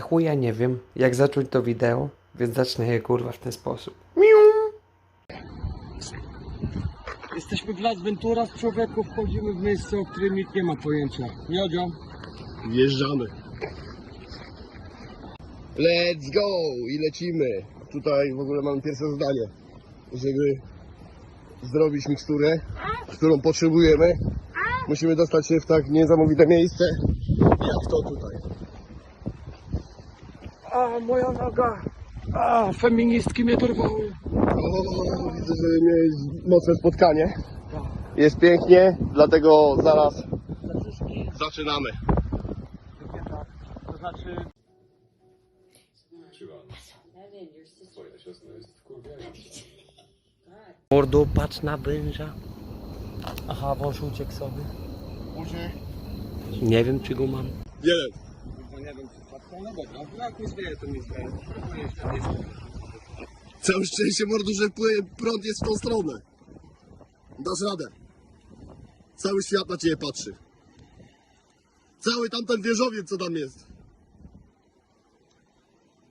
A chuja nie wiem, jak zacząć to wideo, więc zacznę je kurwa w ten sposób. Miu! Jesteśmy w Las Venturas, człowieku, wchodzimy w miejsce, o którym nikt nie ma pojęcia. Miodzio. Wjeżdżamy. Let's go i lecimy. Tutaj w ogóle mamy pierwsze zadanie, żeby zrobić miksturę, którą potrzebujemy. Musimy dostać się w tak niesamowite miejsce, jak to tutaj. A, moja noga. A, feministki mnie dorwały. Widzę, że miałeś mocne spotkanie. Jest pięknie, dlatego zaraz zaczynamy. To znaczy... Mordo, patrz na węża. Aha, wąż uciekł sobie. Nie wiem, czy go mam. Jeden. Nie wiem, czy patrzą, no dobra. Jak mi zwieje, to mi zwieje. Całe szczęście mordu, że płynie prąd jest w tą stronę. Dasz radę. Cały świat na ciebie patrzy. Cały tamten wieżowiec, co tam jest.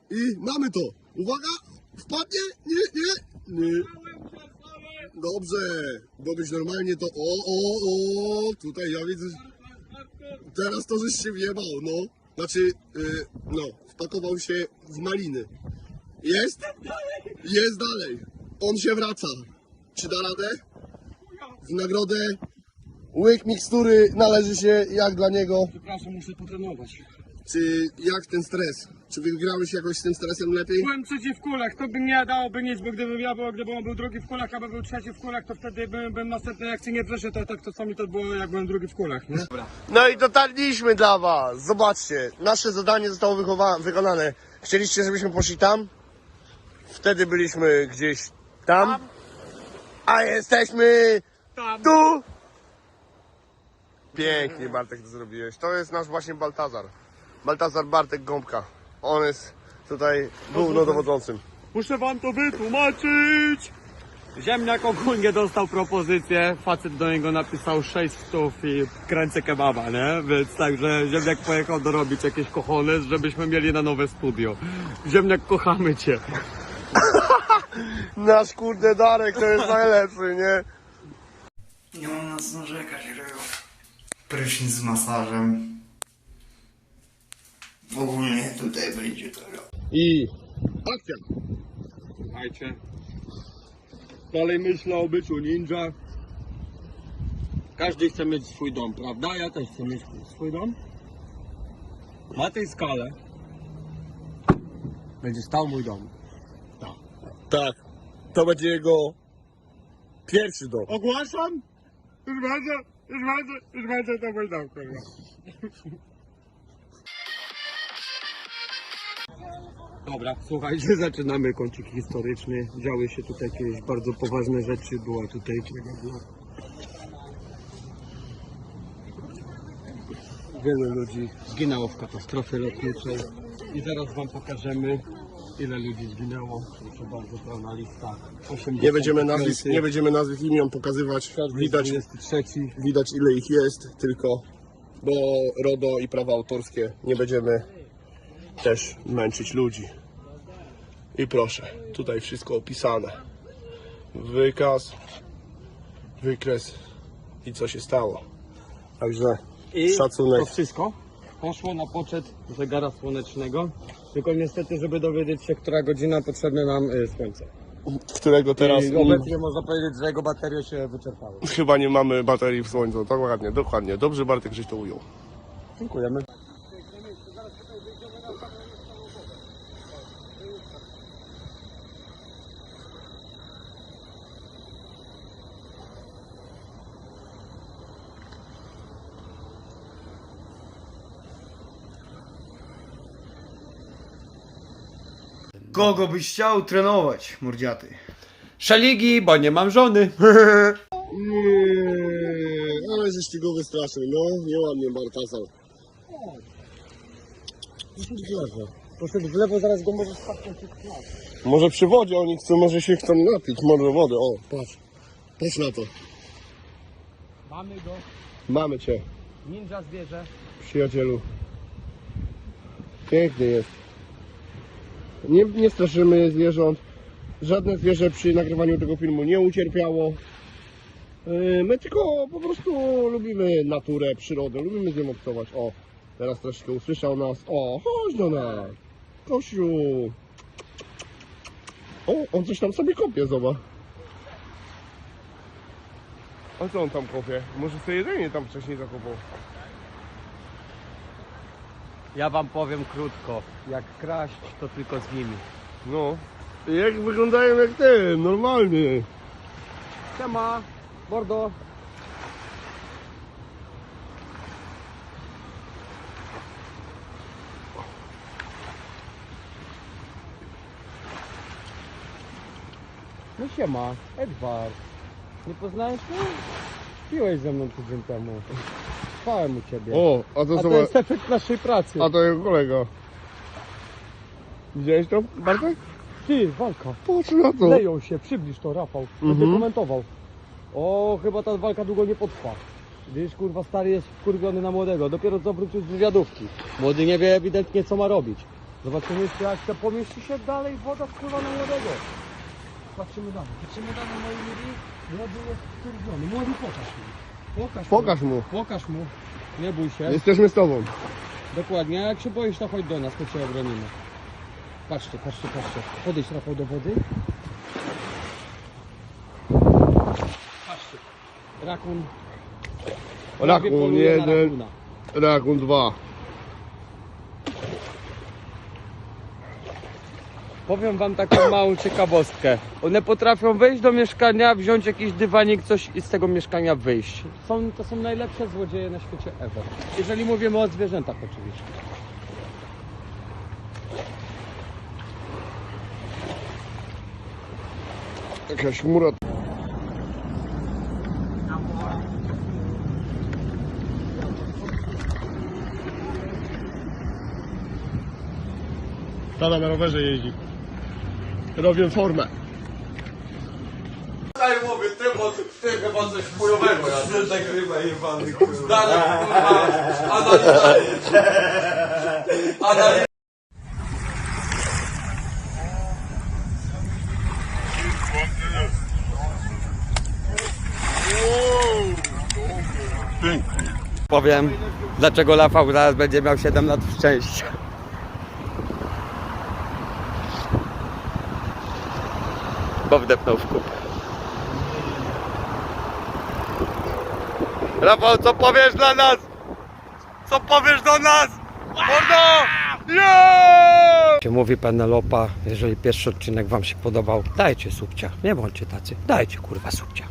I mamy to. Uwaga! Wpadnie? Nie, nie, nie. Dobrze. Bo być normalnie to... O, o, o. Tutaj ja widzę... Teraz to żeś się wjebał, no. Znaczy, y, no, wpakował się w maliny. Jest? Jest dalej. On się wraca. Czy da radę? W nagrodę łyk mikstury należy się jak dla niego. Przepraszam, muszę potrenować. Czy jak ten stres? Czy wygrałeś jakoś z tym stresem lepiej? Byłem trzeci w kulach, to by nie dałoby nic, bo gdybym ja był, gdyby on był drugi w kulach, a by był trzeci w kulach, to wtedy bym, bym następnej akcji nie przeszedł, a tak to sami to było, jak byłem drugi w kulach, nie? No i dotarliśmy dla was. Zobaczcie, nasze zadanie zostało wykonane. Chcieliście, żebyśmy poszli tam? Wtedy byliśmy gdzieś tam. A jesteśmy Tam. tu. Pięknie Bartek to zrobiłeś. To jest nasz właśnie Baltazar. Baltazar Bartek Gąbka. On jest tutaj głównodowodzącym. Muszę wam to wytłumaczyć! Ziemniak ogólnie dostał propozycję, facet do niego napisał 6 stów i kręcę kebaba, nie? Więc także Ziemniak pojechał dorobić jakieś kochones, żebyśmy mieli na nowe studio. Ziemniak, kochamy cię. Nasz kurde Darek to jest najlepszy, nie? Nie mam na co narzekać, Ryju. Prysznic z masażem. Ogólnie tutaj będzie to I akcja. Słuchajcie. Dalej myślę o byciu ninja. Każdy chce mieć swój dom, prawda? Ja też chcę mieć swój dom. Na tej skale będzie stał mój dom. Tak. To będzie jego pierwszy dom. Ogłaszam! Już będzie, już będzie, już będzie to mój dom, kurwa. Dobra, słuchajcie, zaczynamy kącik historyczny. Działy się tutaj jakieś bardzo poważne rzeczy. Była tutaj tragedia. Wielu ludzi zginęło w katastrofie lotniczej. I zaraz wam pokażemy, ile ludzi zginęło. Proszę bardzo, pełna lista. 80 Nie będziemy nazwisk, nie będziemy nazwisk imion pokazywać. Widać, 23. widać ile ich jest, tylko bo RODO i prawa autorskie nie będziemy też męczyć ludzi. I proszę, tutaj wszystko opisane. Wykaz, wykres i co się stało. Także I szacunek. to wszystko poszło na poczet zegara słonecznego. Tylko niestety, żeby dowiedzieć się, która godzina potrzebne nam y, słońce. którego teraz I obecnie można powiedzieć, że jego baterie się wyczerpały. chyba nie mamy baterii w słońcu. Dokładnie, dokładnie. Dobrze Bartek, żeś to ujął. Dziękujemy. Kogo byś chciał trenować, mordziaty? Szaligi, bo nie mam żony. Nie, ale żeście go wystraszył, no. Nieładnie Bartazar. Poszedł w lewo, zaraz go może spadnąć. Może przy wodzie oni chcą, może się chcą napić, może wody. O, patrz. Patrz na to. Mamy go. Mamy cię, Ninja zwierzę. przyjacielu. Piękny jest. Nie, nie straszymy zwierząt. Żadne zwierzę przy nagrywaniu tego filmu nie ucierpiało. Yy, My tylko po prostu lubimy naturę, przyrodę, lubimy z nią obcować. O, teraz troszkę usłyszał nas. O, chodź do nas. Kosiu. O, on coś tam sobie kopie, zobacz. A co on tam kopie? Może sobie jedzenie tam wcześniej zakopał. Ja wam powiem krótko. Jak kraść, to tylko z nimi. No. Jak wyglądają jak ten, normalnie. Siema, Bordo. No siema, Edward. Nie poznajesz mnie? Piłeś ze mną tydzień temu. U ciebie. O, a to A to zobacz. jest efekt naszej pracy. A to jego kolega. Widziałeś to, Bartek? Ty, walka. Patrz na to. Leją się, przybliż to, Rafał. Będę Mhm. komentował. O, chyba ta walka długo nie potrwa. Wiesz, kurwa, stary jest wkurwiony na młodego. Dopiero co wrócił z wywiadówki. Młody nie wie ewidentnie, co ma robić. Zobaczymy, czy jak to pomieści się dalej woda wpływa na młodego. Patrzymy dalej, patrzymy dalej, moi mili. Młody jest wkurwiony. Młody, pokaż mu. Pokaż, Pokaż mu. Pokaż mu. Nie bój się. Jesteśmy z tobą. Dokładnie, a jak się boisz, to chodź do nas, to cię obronimy. Patrzcie, patrzcie, patrzcie. Podejdź Rafał do wody. Patrzcie. Rakun. prawie Rakun poluje na jeden, rakuna. rakun dwa. Powiem wam taką małą ciekawostkę. One potrafią wejść do mieszkania, wziąć jakiś dywanik, coś i z tego mieszkania wyjść. Są, to są najlepsze złodzieje na świecie ever. Jeżeli mówimy o zwierzętach oczywiście. Jakaś chmura. Tata na rowerze jeździ. Robię formę. Daj mówię, ty, bo ty, ty chyba coś chujowego, ja ty nagrywa jebany, kurwa. Dalej, kurwa, analiza. Analiza. Powiem, dlaczego Rafał zaraz będzie miał 7 lat szczęścia. Bo wdepnął w kupę. Rafał, co powiesz dla nas? Co powiesz do nas? Mordo! Yeah! Mówi Penelopa, jeżeli pierwszy odcinek wam się podobał, dajcie subcia. Nie bądźcie tacy. Dajcie kurwa subcia.